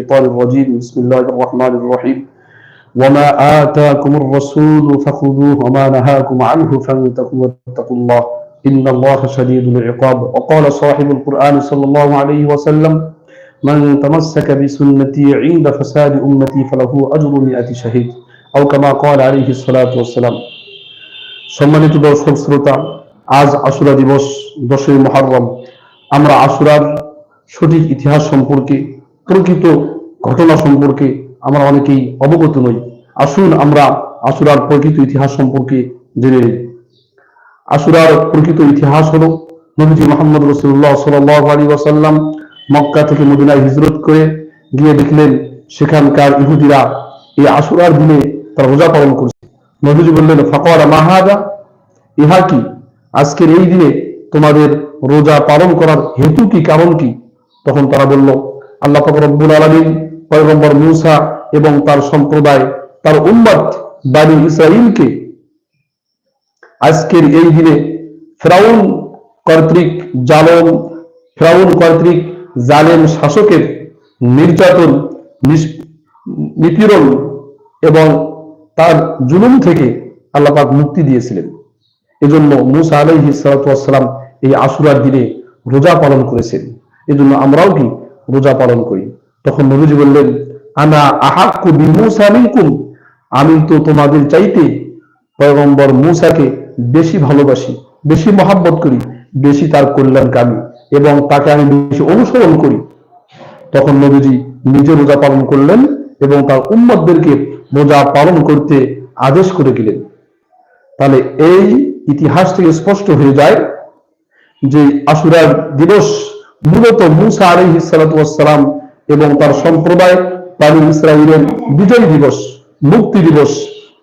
الشيطان الرجيم بسم الله الرحمن الرحيم وما آتاكم الرسول فخذوه وما نهاكم عنه فانتقوا واتقوا الله إن الله شديد العقاب وقال صاحب القرآن صلى الله عليه وسلم من تمسك بسنتي عند فساد أمتي فله أجر مئة شهيد أو كما قال عليه الصلاة والسلام সম্মানিত দর্শক শ্রোতা আজ আশুরা দিবস দশই মহারম আমরা আশুরার সঠিক ইতিহাস সম্পর্কে প্রকৃত ঘটনা সম্পর্কে আমরা অনেকেই অবগত নই। আসুন আমরা আশুরার প্রকৃত ইতিহাস সম্পর্কে জেনে নিই। আশুরার প্রকৃত ইতিহাস হলো নবীজি মোহাম্মদ রসুল্লাহ সাল্লাহ আলী ওয়াসাল্লাম মক্কা থেকে মদিনায় হিজরত করে গিয়ে দেখলেন সেখানকার ইহুদিরা এই আশুরার দিনে তারা রোজা পালন করছে। নবীজি বললেন ফাকরা মাহাদা ইহা কি? আজকের এই দিনে তোমাদের রোজা পালন করার হেতু কি, কারণ কি? তখন তারা বলল, আল্লাহ পাক রব্বুল আলামিন পয়গম্বর মুসা এবং তার সম্প্রদায়, তার উম্মত বানি ইসরাইলকে আজকের এই দিনে ফেরাউন কর্তৃক জালম, ফেরাউন কর্তৃক জালেম শাসকের নির্যাতন নিপীড়ন এবং তার জুলুম থেকে আল্লাহ পাক মুক্তি দিয়েছিলেন। এজন্য মুসা আলাইহি সালাম এই আশুরার দিনে রোজা পালন করেছেন। এজন্য আমরাও কি রোজা পালন করি। তখন নবীজি বললেন, আনা আহাক্কু বিমুসা মিনকুম? আমি তো তোমাদের চাইতে পয়গম্বর মুসাকে বেশি ভালোবাসি, বেশি মহাব্বত করি, বেশি তার কল্যাণকামী এবং তাকে আমি বেশি অনুসরণ করি। তখন নবীজি নিজে রোজা পালন করলেন এবং তার উম্মতদেরকে রোজা পালন করতে আদেশ করে গেলেন তাহলে এই ইতিহাস থেকে স্পষ্ট হয়ে যায় যে আশুরার দিবস মূলত মুসা আলহি সালাম এবং তার সম্প্রদায় বানু ইসরায়েলের বিজয় দিবস, মুক্তি দিবস,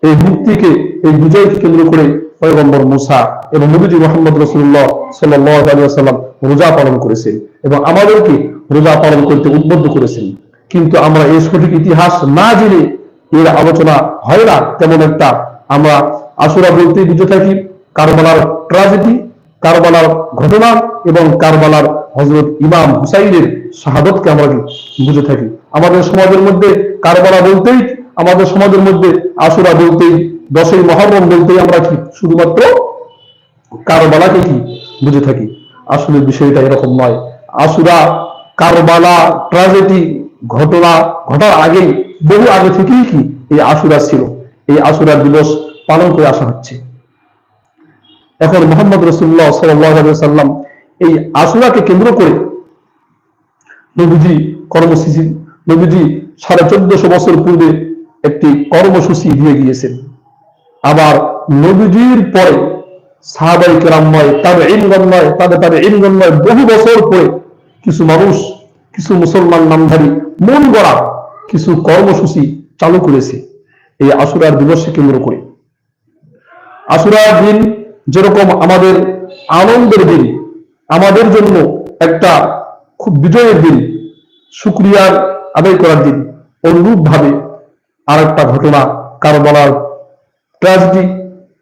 এই মুক্তিকে, এই বিজয়কে কেন্দ্র করে পয়গম্বর মুসা এবং নবীজি মোহাম্মদ রসুল্লাহ সাল্লাম রোজা পালন করেছেন এবং আমাদেরকে রোজা পালন করতে উদ্বুদ্ধ করেছেন। কিন্তু আমরা এই সঠিক ইতিহাস না জেনে এর আলোচনা হয় না, তেমন একটা আমরা আসুরা বলতে বুঝে থাকি, কারবালার ট্রাজেডি কারবালার ঘটনা এবং কারবালার হজরত ইমাম হুসাইনের শাহাদতকে আমরা বুঝে থাকি? আমাদের সমাজের মধ্যে কারবালা বলতেই, আমাদের সমাজের মধ্যে আসুরা বলতেই, দশই মহরম বলতেই আমরা কি শুধুমাত্র কারবালাকে কি বুঝে থাকি? আসলে বিষয়টা এরকম নয়। আসুরা কারবালা, ট্রাজেডি ঘটনা ঘটার আগে বহু আগে থেকেই কি এই আশুরা ছিল। এই আশুরা দিবস পালন করে আসা হচ্ছে। এখন মোহাম্মদ রসুল্লাহ সাল্লাম এই আশুরাকে কেন্দ্র করে নবীজি কর্মসূচি, নবীজি সাড়ে চোদ্দশো বছর পূর্বে একটি কর্মসূচি দিয়ে গিয়েছেন। আবার নবীজির পরে সাহাবাই কেরাময় তাদের ইনগন্ময় তাদের তাদের ইনগন্ময় বহু বছর পরে কিছু মানুষ, কিছু মুসলমান নামধারী মন গড়া কিছু কর্মসূচি চালু করেছে এই আশুরার দিবসকে কেন্দ্র করে। আশুরার দিন যেরকম আমাদের আনন্দের দিন, আমাদের জন্য একটা খুব বিজয়ের দিন, শুক্রিয়ার আদায় করার দিন অনুরূপ ভাবে আর একটা ঘটনা কারবালার ট্রাজডি,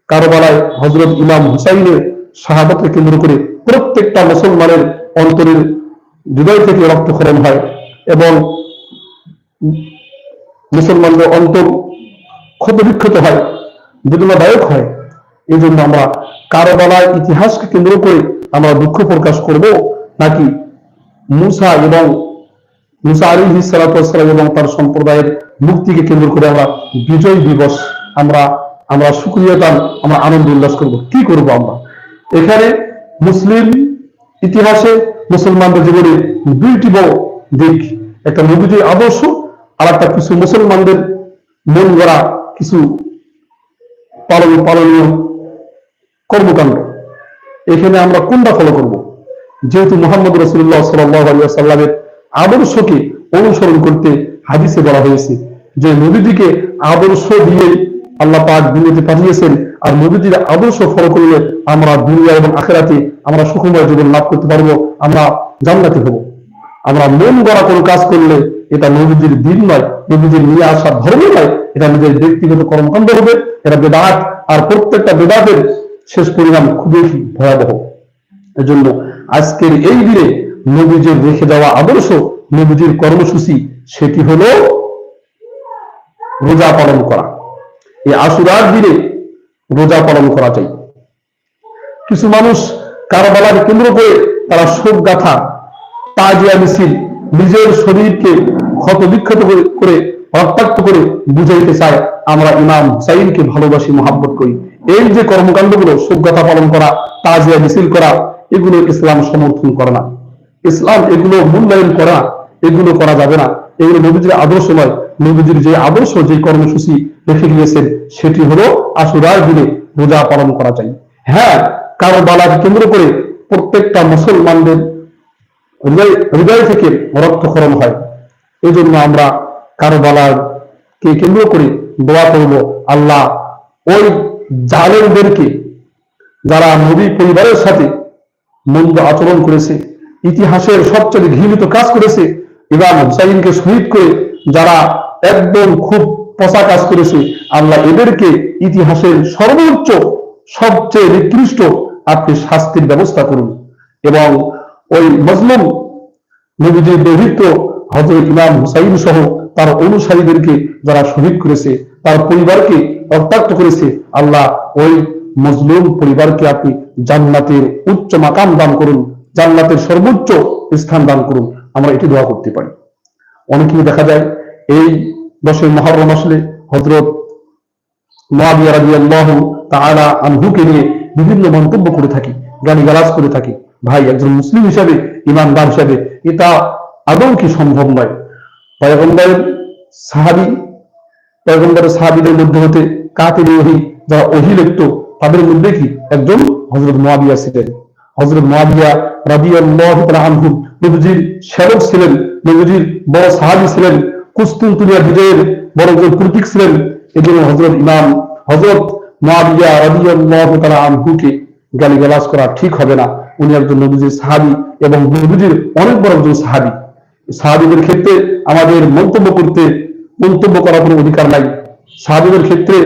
কারবালায় হজরত ইমাম হুসাইনের শাহাদতকে কেন্দ্র করে প্রত্যেকটা মুসলমানের অন্তরের হৃদয় থেকে রক্তক্ষরণ হয় এবং মুসলমানদের অন্তর ক্ষত বিক্ষত হয়, বেদনাদায়ক হয়। এই জন্য আমরা কারবালার ইতিহাসকে কেন্দ্র করে আমরা দুঃখ প্রকাশ করব, নাকি মুসা এবং মুসা আলী সালাতাম এবং তার সম্প্রদায়ের মুক্তিকে কেন্দ্র করে আমরা বিজয় দিবস, আমরা আমরা সুক্রিয়তা আমরা আনন্দ উল্লাস করব। কি করব আমরা? এখানে মুসলিম ইতিহাসে মুসলমানদের জীবনে দুইটি বড় দিক। একটা নবীজির আদর্শ আর একটা কিছু মুসলমানদের মন গড়া কিছু পালন পালনীয় কর্মকাণ্ড। এখানে আমরা কোনটা ফলো করব? যেহেতু মোহাম্মদ রসুল্লাহ সাল্লামের আদর্শকে অনুসরণ করতে হাদিসে বলা হয়েছে যে নবীজিকে আদর্শ দিয়ে আল্লাহ পাক দুনিয়াতে পাঠিয়েছেন আর নবীজির আদর্শ ফলো করলে আমরা দুনিয়া এবং আখেরাতে আমরা সুখময় জীবন লাভ করতে পারব, আমরা জান্নাতি হব। আমরা মন গড়া কোনো কাজ করলে এটা নবীজির দিন নয়, নবীজির নিয়ে আসা ধর্ম নয়, এটা নিজের ব্যক্তিগত কর্মকাণ্ড হবে, এটা বেদাত, আর প্রত্যেকটা বেদাতের শেষ পরিণাম খুবই ভয়াবহ। এজন্য আজকের এই দিনে নবীজির রেখে যাওয়া আদর্শ, নবীজির কর্মসূচি, সেটি হলো রোজা পালন করা। এই আশুরার দিনে রোজা পালন করা চাই। কিছু মানুষ কারবালাকে কেন্দ্র করে তারা শোক গাথা, তাজিয়া মিছিল, নিজের শরীরকে ক্ষত বিক্ষত করে রক্তাক্ত করে বুঝাইতে চায়, আমরা ইমাম হুসাইনকে ভালোবাসি, মহাব্বত করি। এই যে কর্মকাণ্ডগুলো গাথা পালন করা, তাজিয়া মিছিল করা, এগুলো ইসলাম সমর্থন করে না। ইসলাম এগুলো মূল্যায়ন করা, এগুলো করা যাবে না। এগুলো নবীজির আদর্শ নয়। নবীজির যে আদর্শ, যে কর্মসূচি রেখে গিয়েছেন, সেটি হলো আশুরার দিনে রোজা পালন করা চাই। হ্যাঁ কারও বালাকে কেন্দ্র করে প্রত্যেকটা মুসলমানদের হৃদয় থেকে রক্তক্ষরণ হয়। এই জন্য আমরা কারও কে কেন্দ্র করে দোয়া করব আল্লাহ ওই জালেমদেরকে যারা নবী পরিবারের সাথে মন্দ আচরণ করেছে, ইতিহাসের সবচেয়ে ঘৃণিত কাজ করেছে ইমাম হুসাইনকে শহীদ করে যারা একদম খুব পচা কাজ করেছে, আল্লাহ এদেরকে ইতিহাসের সর্বোচ্চ, সবচেয়ে নিকৃষ্ট আপনি শাস্তির ব্যবস্থা করুন। এবং ওই মজলুম নবীজির দৌহিত্র হজরত ইমাম হুসাইন সহ তার অনুসারীদেরকে যারা শহীদ করেছে, তার পরিবারকে রক্তাক্ত করেছে, আল্লাহ ওই মজলুম পরিবারকে আপনি জান্নাতের উচ্চ মাকাম দান করুন, জান্নাতের সর্বোচ্চ স্থান দান করুন। আমরা এটি দোয়া করতে পারি। অনেকেই দেখা যায়, এই দশের মহরম আসলে হজরত মহাবিয়া আনহুকে নিয়ে বিভিন্ন মন্তব্য করে থাকি গালি গালাজ করে থাকি। ভাই একজন মুসলিম হিসাবে, ইমানদার হিসাবে, এটা আদৌ কি সম্ভব নয়? পয়গম্বরের সাহাবি সাহাবিদের মধ্যে হতে ওহি, যারা ওহি লিখত, তাদের মধ্যে কি একজন হজরত মোয়াবিয়া ছিলেন। হজরত মোয়াবিয়া নবীজির সেবক ছিলেন, নবীজির বড় সাহাবি ছিলেন বিজয়ের বড় একজন প্রতীক ছিলেন, এজন্য হজরত ইমাম হজরত মোয়াবিয়া রাবি আল্লাহ আনহুকে গালি গালাজ করা ঠিক হবে না। উনি একজন নবীজির সাহাবি এবং নবীজির অনেক বড় একজন সাহাবি। সাহাবিদের ক্ষেত্রে আমাদের মন্তব্য করতে, মন্তব্য করার কোনো অধিকার নাই। সাহাবিদের ক্ষেত্রে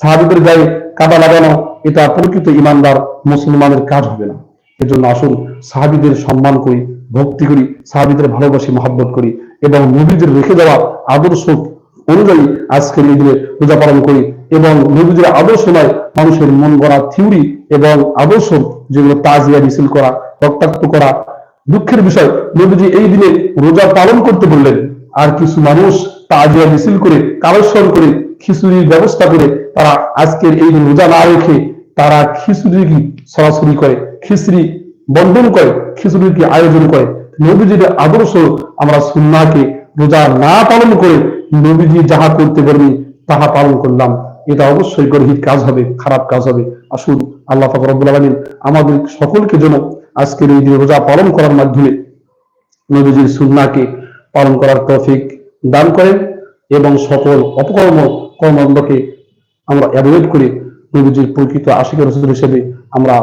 সাহাবিদের গায়ে কাদা লাগানো, এটা প্রকৃত ইমানদার মুসলমানের কাজ হবে না। এজন্য আসুন সাহাবিদের সম্মান করি, ভক্তি করি, সাহাবিদের ভালোবাসি, মহাব্বত করি এবং নবীদের রেখে দেওয়া আদর্শ অনুযায়ী আজকের এই পূজা পালন করি এবং নবীদের আদর্শ নয় মানুষের মন গড়া থিওরি এবং আদর্শ যেগুলো তাজিয়া মিছিল করা, রক্তাক্ত করা দুঃখের বিষয়, নবীজি এই দিনে রোজা পালন করতে বললেন। আর কিছু মানুষ তাজিয়া মিছিল করে কালেশ্বর করে, খিচুড়ির ব্যবস্থা করে, তারা আজকের এই দিন রোজা না রেখে তারা খিচুড়ি সরাসরি করে, খিচড়ি বন্ধন করে, খিচুড়ির কি আয়োজন করে। নবীজির আদর্শ আমরা সুন্নাকে রোজা না পালন করে নবীজি যাহা করতে পারবি তাহা পালন করলাম। এটা অবশ্যই গর্হিত কাজ হবে, খারাপ কাজ হবে। আসুন, আল্লাহ পাক রব্বুল আমাদের সকলকে যেন আজকের এই দিনে রোজা পালন করার মাধ্যমে নবীজির সুন্নাকে পালন করার তৌফিক দান করেন এবং সকল অপকর্ম কর্মকাণ্ডকে আমরা অ্যাভয়েড করে নবীজির প্রকৃত আশিক রসুল হিসেবে আমরা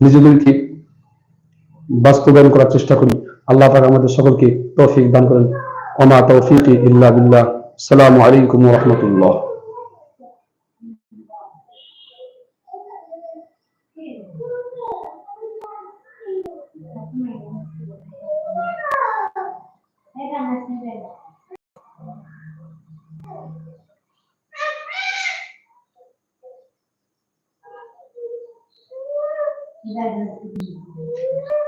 নিজেদেরকে বাস্তবায়ন করার চেষ্টা করি। আল্লাহ পাক আমাদের সকলকে তৌফিক দান করেন। ওমা তৌফিক ইল্লা বিল্লাহ। আসসালামু আলাইকুম Dari negeri.